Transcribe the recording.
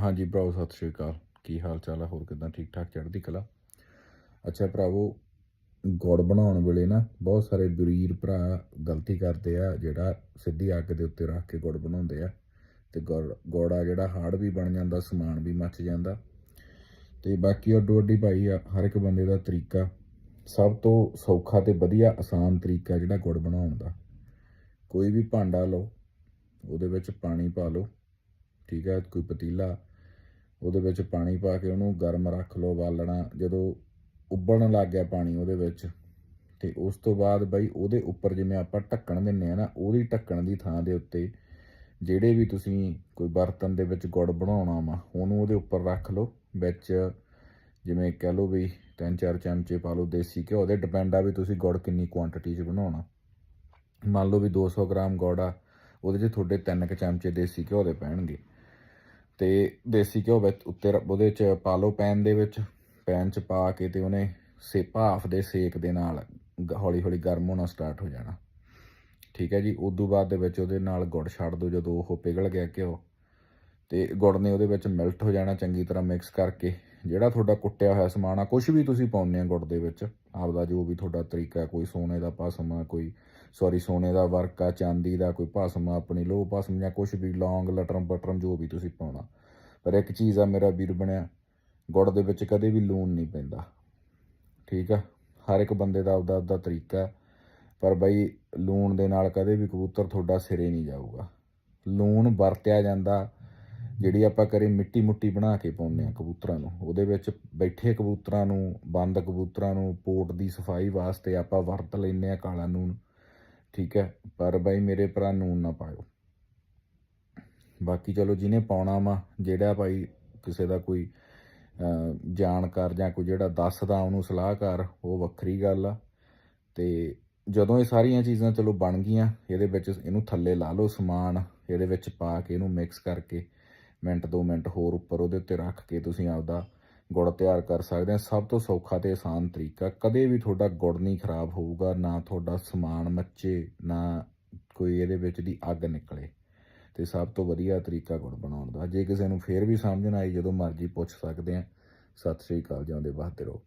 ਹਾਂਜੀ ਭਰਾਵੋ ਸਤਿ ਸ਼੍ਰੀ ਅਕਾਲ। ਕੀ ਹਾਲ ਚਾਲ ਆ? ਹੋਰ ਕਿਦਾਂ? ਠੀਕ ਠਾਕ ਚੜ੍ਹਦੀ ਕਲਾ? ਅੱਛਾ ਭਰਾਵੋ, ਗੁੜ ਬਣਾਉਣ ਵੇਲੇ ਨਾ ਬਹੁਤ ਸਾਰੇ ਬਰੀਰ ਭਰਾ ਗਲਤੀ ਕਰਦੇ ਆ, ਜਿਹੜਾ ਸਿੱਧੀ ਅੱਗ ਦੇ ਉੱਤੇ ਰੱਖ ਕੇ ਗੁੜ ਬਣਾਉਂਦੇ ਆ। ਤੇ ਗੁੜ ਗੁੜ ਆ ਜਿਹੜਾ ਹਾੜ ਵੀ ਬਣ ਜਾਂਦਾ, ਸਮਾਨ ਵੀ ਮੱਚ ਜਾਂਦਾ। ਤੇ ਬਾਕੀ ਅੱਡੋ ਅੱਡੀ ਭਾਈ ਆ, ਹਰ ਇੱਕ ਬੰਦੇ ਦਾ ਤਰੀਕਾ ਸਭ ਤੋਂ ਸੌਖਾ ਤੇ ਵਧੀਆ ਆਸਾਨ ਤਰੀਕਾ ਜਿਹੜਾ ਗੁੜ ਬਣਾਉਣ ਦਾ। ਕੋਈ ਵੀ ਭਾਂਡਾ ਲਓ, ਉਹਦੇ ਵਿੱਚ ਪਾਣੀ ਪਾ ਲਓ, ਠੀਕ ਹੈ ਕੋਈ ਪਤੀਲਾ ਉਹਦੇ ਵਿੱਚ ਪਾਣੀ ਪਾ ਕੇ ਉਹਨੂੰ ਗਰਮ ਰੱਖ ਲਓ ਬਾਲਣਾ, ਜਦੋਂ ਉਬਲਣ ਲੱਗ ਗਿਆ ਪਾਣੀ ਉਹਦੇ ਵਿੱਚ, ਤੇ ਉਸ ਤੋਂ ਬਾਅਦ ਬਈ ਉਹਦੇ ਉੱਪਰ ਜਿਵੇਂ ਆਪਾਂ ਢੱਕਣ ਦਿੰਨੇ ਆ ਨਾ, ਉਹਦੀ ਢੱਕਣ ਦੀ ਥਾਂ ਦੇ ਉੱਤੇ ਜਿਹੜੇ ਵੀ ਤੁਸੀਂ ਕੋਈ ਬਰਤਨ ਦੇ ਵਿੱਚ ਗੁੜ ਬਣਾਉਣਾ ਵਾ, ਉਹਨੂੰ ਉਹਦੇ ਉੱਪਰ ਰੱਖ ਲਓ, ਵਿੱਚ ਜਿਵੇਂ ਕਹਿ ਲਓ ਵੀ ਤਿੰਨ ਚਾਰ ਚਮਚੇ ਪਾ ਲਓ ਦੇਸੀ ਘਿਓ ਦੇ ਡਿਪੈਂਡ ਆ ਵੀ ਤੁਸੀਂ ਗੁੜ ਕਿੰਨੀ ਕੁਆਂਟੀਟੀ 'ਚ ਬਣਾਉਣਾ। ਮੰਨ ਲਓ ਵੀ 200 ਗ੍ਰਾਮ ਗੁੜ ਆ, ਉਹਦੇ 'ਚ ਤੁਹਾਡੇ ਤਿੰਨ ਕੁ ਚਮਚੇ ਦੇਸੀ ਘਿਓ ਦੇ ਪੈਣਗੇ। ਤੇ ਦੇਸੀ ਘਿਓ ਵਿੱਚ ਉੱਤੇ ਉਹਦੇ 'ਚ ਪਾ ਲਓ ਪੈਨ ਦੇ ਵਿੱਚ। ਪੈਨ 'ਚ ਪਾ ਕੇ ਤੇ ਉਹਨੇ ਸੇ ਭਾਫ ਦੇ ਸੇਕ ਦੇ ਨਾਲ ਹੌਲੀ ਹੌਲੀ ਗਰਮ ਹੋਣਾ ਸਟਾਰਟ ਹੋ ਜਾਣਾ। ਠੀਕ ਹੈ ਜੀ? ਉਦੋਂ ਬਾਅਦ ਦੇ ਵਿੱਚ ਉਹਦੇ ਨਾਲ ਗੁੜ ਛੱਡ ਦਿਓ ਜਦੋਂ ਉਹ ਪਿਘਲ ਗਿਆ ਘਿਓ। ਤੇ ਗੁੜ ਨੇ ਉਹਦੇ ਵਿੱਚ ਮਿਲਟ ਹੋ ਜਾਣਾ ਚੰਗੀ ਤਰ੍ਹਾਂ ਮਿਕਸ ਕਰਕੇ। ਜਿਹੜਾ ਤੁਹਾਡਾ ਕੁੱਟਿਆ ਹੋਇਆ ਸਮਾਨ ਆ ਕੁਝ ਵੀ ਤੁਸੀਂ ਪਾਉਂਦੇ ਆ ਗੁੜ ਦੇ ਵਿੱਚ। ਆਪਦਾ ਜੋ ਵੀ ਤੁਹਾਡਾ ਤਰੀਕਾ, ਕੋਈ ਸੋਨੇ ਦਾ ਭਸਮ ਆ, ਕੋਈ ਸੌਰੀ ਸੋਨੇ ਦਾ ਵਰਕ ਆ, ਚਾਂਦੀ ਦਾ ਕੋਈ ਭਸਮ ਆ, ਆਪਣੀ ਲੋਹ ਭਸਮ ਜਾਂ ਕੁਝ ਵੀ, ਲੌਂਗ, ਲਟਰਮ ਪਟਰਮ ਜੋ ਵੀ ਤੁਸੀਂ ਪਾਉਣਾ। ਪਰ ਇੱਕ ਚੀਜ਼ ਆ ਮੇਰਾ ਵੀਰ ਬਣਿਆ, ਗੁੜ ਦੇ ਵਿੱਚ ਕਦੇ ਵੀ ਲੂਣ ਨਹੀਂ ਪੈਂਦਾ। ਠੀਕ ਆ? ਹਰ ਇੱਕ ਬੰਦੇ ਦਾ ਆਪਦਾ ਆਪਦਾ ਤਰੀਕਾ ਪਰ ਬਈ ਲੂਣ ਦੇ ਨਾਲ ਕਦੇ ਵੀ ਕਬੂਤਰ ਤੁਹਾਡਾ ਸਿਰੇ ਨਹੀਂ ਜਾਊਗਾ। ਲੂਣ ਵਰਤਿਆ ਜਾਂਦਾ ਜਿਹੜੀ ਆਪਾਂ ਕਰੇ ਮਿੱਟੀ ਮੁੱਟੀ ਬਣਾ ਕੇ ਪਾਉਂਦੇ ਆ ਕਬੂਤਰਾਂ ਨੂੰ, ਉਹਦੇ ਵਿੱਚ ਬੈਠੇ ਕਬੂਤਰਾਂ ਨੂੰ, ਬੰਦ ਕਬੂਤਰਾਂ ਨੂੰ, ਪੋਟ ਦੀ ਸਫ਼ਾਈ ਵਾਸਤੇ ਆਪਾਂ ਵਰਤ ਲੈਂਦੇ ਆ ਕਾਲਾ ਨੂਨ, ਠੀਕ ਹੈ, ਪਰ ਬਾਈ ਮੇਰੇ ਭਰਾ ਨੂਨ ਨਾ ਪਾਇਓ। ਬਾਕੀ ਚਲੋ ਜਿਹਨੇ ਪਾਉਣਾ ਵਾ, ਜਿਹੜਾ ਭਾਈ ਕਿਸੇ ਦਾ ਕੋਈ ਜਾਣਕਾਰ ਜਾਂ ਕੋਈ ਜਿਹੜਾ ਦੱਸਦਾ ਉਹਨੂੰ ਸਲਾਹਕਾਰ, ਉਹ ਵੱਖਰੀ ਗੱਲ ਆ। ਤੇ ਜਦੋਂ ਇਹ ਸਾਰੀਆਂ ਚੀਜ਼ਾਂ ਚਲੋ ਬਣ ਗਈਆਂ, ਇਹਦੇ ਵਿੱਚ ਇਹਨੂੰ ਥੱਲੇ ਲਾ ਲਓ ਸਮਾਨ, ਇਹਦੇ ਵਿੱਚ ਪਾ ਕੇ ਇਹਨੂੰ ਮਿਕਸ ਕਰਕੇ ਮਿੰਟ 2 ਮਿੰਟ ਹੋਰ ਉੱਪਰ ਉਹਦੇ ਉੱਤੇ ਰੱਖ ਕੇ ਤੁਸੀਂ ਆਪਦਾ ਗੁੜ ਤਿਆਰ ਕਰ ਸਕਦੇ ਆ ਸਭ ਤੋਂ ਸੌਖਾ ਤੇ ਆਸਾਨ ਤਰੀਕਾ, ਕਦੇ ਵੀ ਤੁਹਾਡਾ ਗੁੜ ਨਹੀਂ ਖਰਾਬ ਹੋਊਗਾ, ਨਾ ਤੁਹਾਡਾ ਸਮਾਨ ਮੱਚੇ, ਨਾ ਕੋਈ ਇਹਦੇ ਵਿੱਚ ਦੀ ਅੱਗ ਨਿਕਲੇ। ਤੇ ਸਭ ਤੋਂ ਵਧੀਆ ਤਰੀਕਾ ਗੁੜ ਬਣਾਉਣ ਦਾ। ਜੇ ਕਿਸੇ ਨੂੰ ਫੇਰ ਵੀ ਸਮਝ ਨਾ ਆਈ, ਜਦੋਂ ਮਰਜ਼ੀ ਪੁੱਛ ਸਕਦੇ ਆ। ਸਤਿ ਸ੍ਰੀ ਅਕਾਲ ਜਿਉਂਦੇ ਬਹਾਦਰ ਰਹੋ।